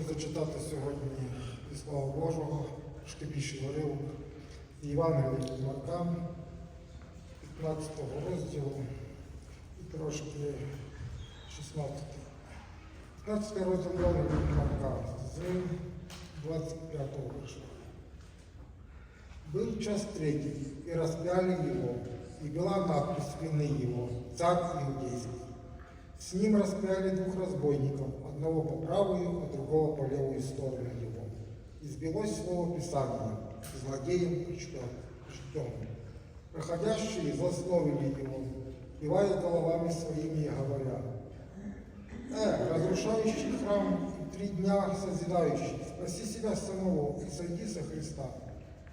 зачитати сьогодні із Слова Божого, трошки більше уривок Євангелія від Марка, 15 розділу і трошки 16. 15 розділ Євангелія від Марка з 25 вірша. Был час третий, и распяли его, и была надпись вины его, царь иудейский. С ним распяли двух разбойников, одного по правую, а другого по левую сторону его. И сбилось слово Писания, злодеем причтем. Проходящие злословили его, кивая головами своими и говоря, «Э, разрушающий храм и три дня созидающий, спаси себя самого и сойди со Христа».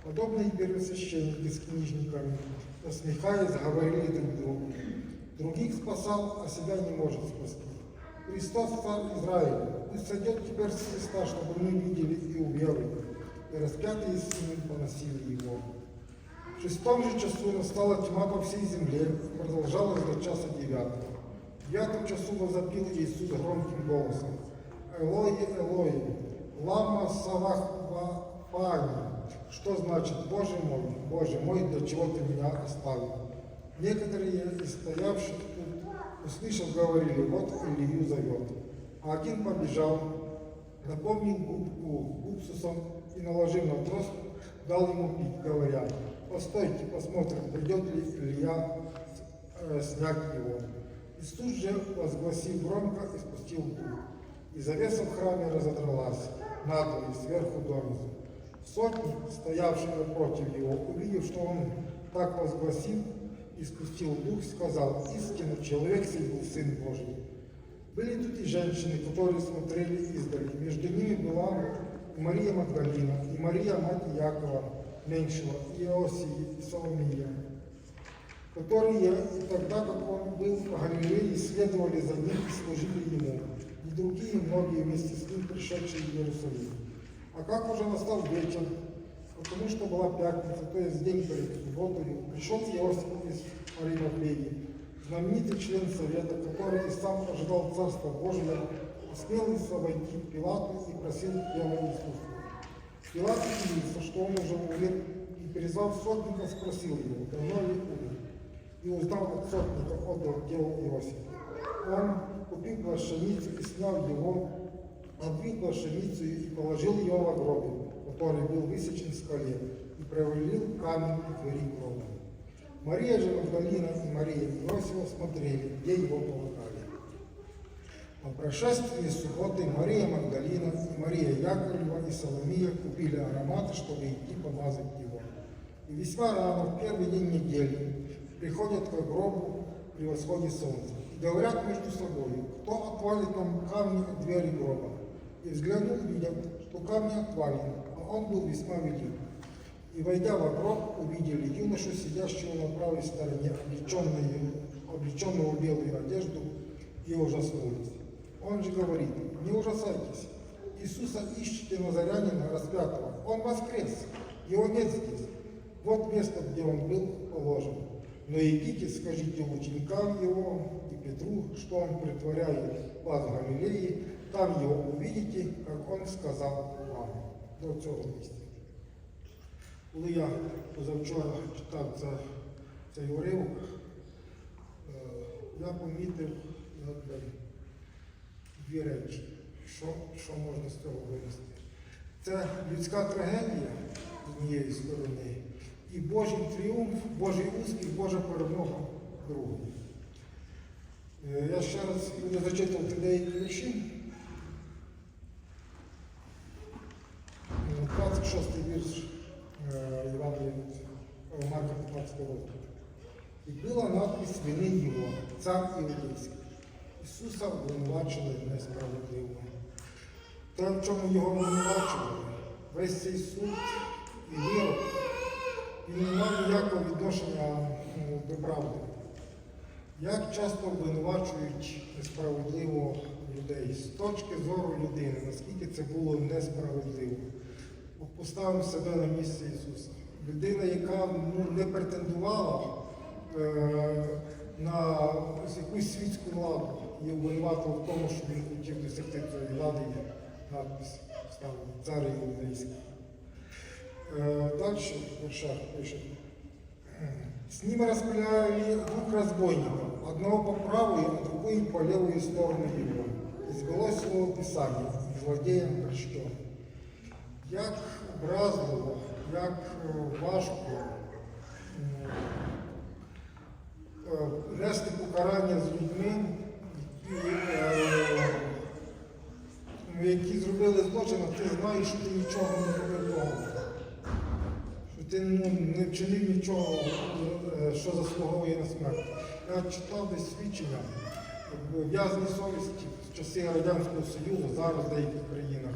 Подобные первосвященники с книжниками, насмехаясь, говорили друг другу. Других спасал, а себя не может спасти. Христос царь Израиля, пусть сойдет теперь с Христа, чтобы мы видели и уверовали. И распятые с ним поносили его. В шестом же часу настала тьма по всей земле и продолжалась до часа девятого. В девятом часу возопил Иисус громким голосом. Элои, Элои, лама савахфани. Что значит, Боже мой, Боже мой, для чего ты меня оставил? Некоторые из стоявших тут, услышав, говорили, вот Илью зовет. А один побежал, наполнил губку уксусом и, наложив на трос, дал ему пить, говоря, постойте, посмотрим, придет ли Илья э, снять его. Иисус же возгласил громко и спустил дух. И завеса в храме разодралась надвое, сверху донизу. Сотни, стоявшие напротив его, увидев, что он так возгласил и спустил дух, сказал, истинно человек сей был Сын Божий. Были тут и женщины, которые смотрели издали. Между ними была и Мария Магдалина, и Мария, мать Якова, меньшего, и Иосии, и Соломия, которые и тогда, как он был в Галилее, следовали за ним и служили ему, и другие многие вместе с ним, пришедшие в Иерусалим. А как уже настал вечер, потому что была пятница, то есть день перед субботой, пришел Иосиф из Аримафеи, знаменитый член совета, который и сам ожидал Царства Божия, войти к Пилату и просил тело Иисуса. Пилат удивился, что он уже умер, и, призвав сотника, спросил его, давно ли умер. И узнав от сотника, отдал тело Иосифа. Он купил плащаницу и снял его, отбил плащаницу и положил ее во гробе, который был высечен в скале, и провалил камень и двери гроба. Мария же Магдалина и Мария Иосифа смотрели, где его полагали. По прошествии субботы Мария Магдалина и Мария Яковлева и Соломия купили ароматы, чтобы идти помазать его. И весьма рано, в первый день недели, приходят к гробу при восходе солнца и говорят между собой, кто отвалит нам камни от двери гроба. И взглянул, видят, что камни отвалены, он был весьма велик. И, войдя в гроб, увидели юношу, сидящего на правой стороне, облеченную, облеченного в белую одежду, и ужаснулись. Он же говорит, не ужасайтесь, Иисуса ищите Назарянина распятого, Он воскрес, Его нет здесь. Вот место, где Он был положен. Но идите, скажите ученикам Его и Петру, что Он притворяет вас в Галилее, там Его увидите, как Он сказал. До цього місця. Коли я позавчора читав це, цей уривок, е, я помітив дві речі, що, що можна з цього винести. Це людська трагедія з однієї сторони і Божий тріумф, Божий успіх, Божа перемога другої. Е, Я ще раз буду зачитувати деякі вірші. Е, 26 вірш е, Євангелія від Марка 15 року. І була надпись вини Його, цар Іудейський. Ісуса обвинувачили несправедливо. Те, в чому його обвинувачували, весь цей суд і вирок, він не мав ніякого відношення до правди. Як часто обвинувачують несправедливо людей з точки зору людини, наскільки це було несправедливо. Поставимо себе на місце Ісуса. Людина, яка ну, не претендувала е, на якусь світську владу і обвинуватила в тому, що він хотів досягти цієї влади над надпись ставили цар іудейський. Е, Дальше Вершак пише. С ним распределяли двух разбойников, одного по правую, а другую по левую сторону его. І збилось слово Писання, і злодіям прийшло. Як образливо, як е, важко м, е, нести покарання з людьми, які, е, ну, які зробили злочин, а ти знаєш, що ти нічого не зробив того. Що ти ну, не вчинив нічого, е, що заслуговує на смерть. Я читав десь свідчення е, в'язні совісті в часи Радянського Союзу, зараз в деяких країнах.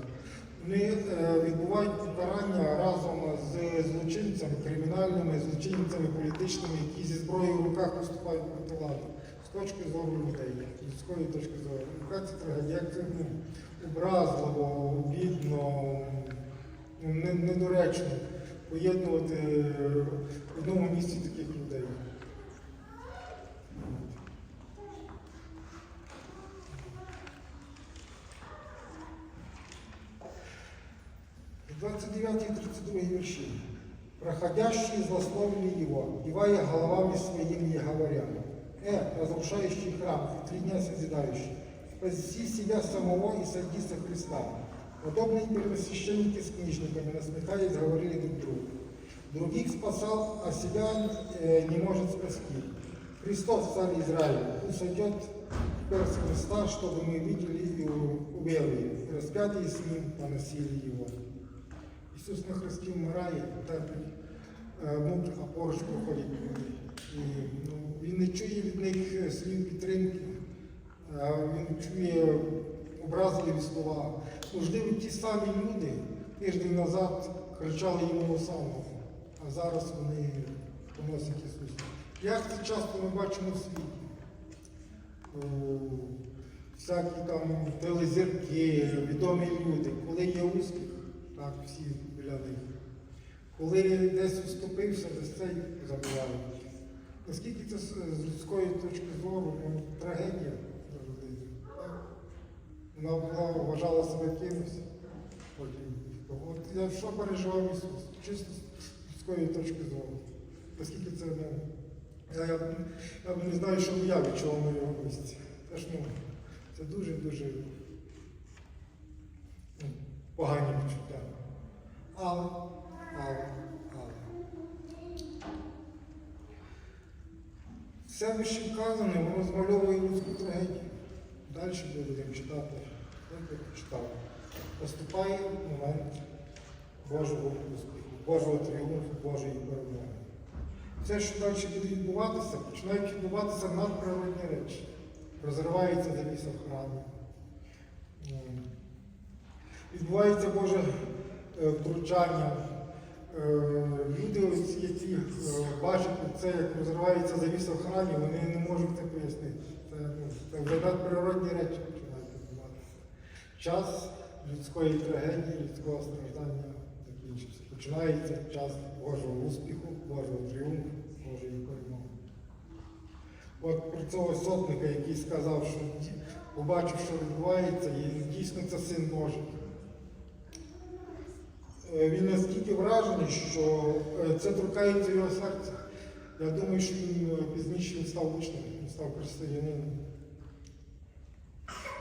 Вони е, відбувають покарання разом з злочинцями, кримінальними злочинцями політичними, які зі зброєю в руках виступають проти влади. З точки зору людей, з людської точки зору. Яка це трагедія, як це ну, образливо, обідно, ну, недоречно поєднувати е, в одному місці таких людей. 29 и 32 верши. Проходящие злословили его, кивая головами своими и говоря, «Э, разрушающий храм, и три дня созидающий, спаси себя самого и сойди со Христа». Подобные первосвященники с книжниками, насмехаясь, говорили друг другу. Других спасал, а себя э, не может спасти. Христос, царь Израиля, пусть сойдет теперь с Христа, чтобы мы видели и уверовали, и распятые с ним поносили его. Ісус на Христі вмирає, терпить муки, а поруч проходять люди. І, ну, він не чує від них е, слів підтримки, він чує образливі слова. Можливо, ті самі люди тиждень назад кричали йому самого, а зараз вони поносять Ісуса. Як це часто ми бачимо в світі? Всякі там телезірки, відомі люди, коли є успіх, так, всі біля них. Коли десь вступився, десь цей забувають. Наскільки це з людської точки зору ну, трагедія для так? Вона була, вважала себе кимось. Я що переживав Ісус? Чисто з людської точки зору. Наскільки це, ну, я, я, я не знаю, що я відчував на його місці. Це ж, ну, це дуже-дуже погані відчуття. Але, але, але. Все вище вказане, воно змальовує людську трагедію. Далі ми будемо читати, як я прочитав. Наступає момент Божого успіху, Божого тріумфу, Божої перемоги. Все, що далі буде відбуватися, починають відбуватися надприродні речі. Розривається завіса в храмі. Відбувається Боже е, втручання. Е, Люди, які е, бачать це, як розривається завіса в храмі, вони не можуть це пояснити. Це, ну, вже надприродні речі починають відбуватися. Час людської трагедії, людського страждання закінчився. Починається час Божого успіху, Божого тріумфу, Божої перемоги. От про цього сотника, який сказав, що побачив, що відбувається, і дійсно це син Божий. Е, Він настільки вражений, що е, це торкається його серця. Я думаю, що він е, пізніше він став учнем, він став християнином.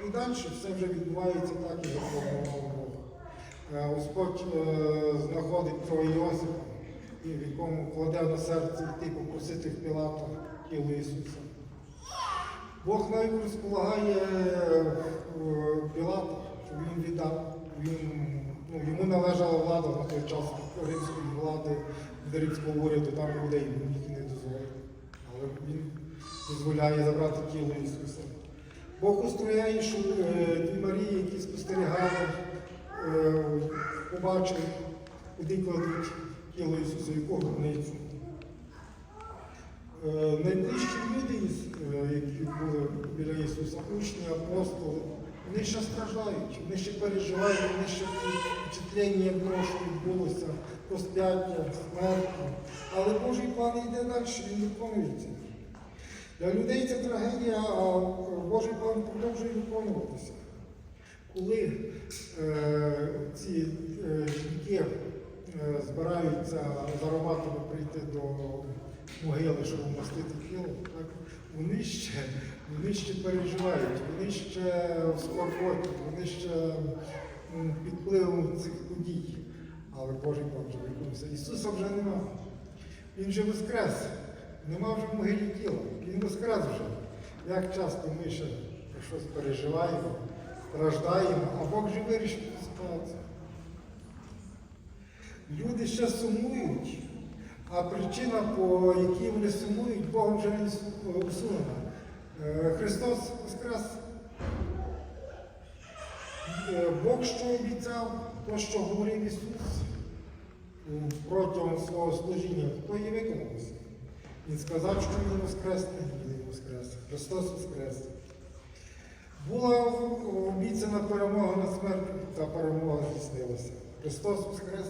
І далі все вже відбувається так, як запланував Бог. Господь знаходить того Йосипа, в якому кладе на серце йти попросити в Пілата тіло Ісуса. Бог навіть розполагає Пілата, щоб він віддав. Він, ну, йому належала влада на той час римської влади, від римського уряду, там людей ніхто не дозволив. Але він дозволяє забрати тіло Ісуса. Бог устрояє, що е, ті Марії, які спостерігали, е, побачили, куди кладуть тіло Ісуса, яку гробницю. Е, Найближчі люди, е, які були біля Ісуса, учні, апостоли, вони ще страждають, вони ще переживають, вони ще впечатлення що відбулося, розп'яття, смерті. Але Божий план йде далі, він виконується. Для людей це трагедія, а Божий план продовжує виконуватися. коли е, ці е, жінки е, збираються з ароматами прийти до могили, щоб вмостити тіло, так, вони ще, вони ще переживають, вони ще в скорботі, вони ще м, під впливом цих подій. Але Божий план вже виконався. Ісуса вже нема. Він вже воскрес. Нема вже в могилі тіла. Він воскрес вже. Як часто ми ще щось переживаємо, страждаємо, а Бог вже вирішив ситуацію. Люди ще сумують, а причина, по якій вони сумують, Богом вже не усунена. Е, Христос воскрес. Е, Бог що обіцяв, то, що говорив Ісус протягом свого служіння, то і виконалося. Він сказав, що він воскресне, він воскрес. Христос воскрес. Була обіцяна перемога над смертю, та перемога здійснилася. Христос воскрес,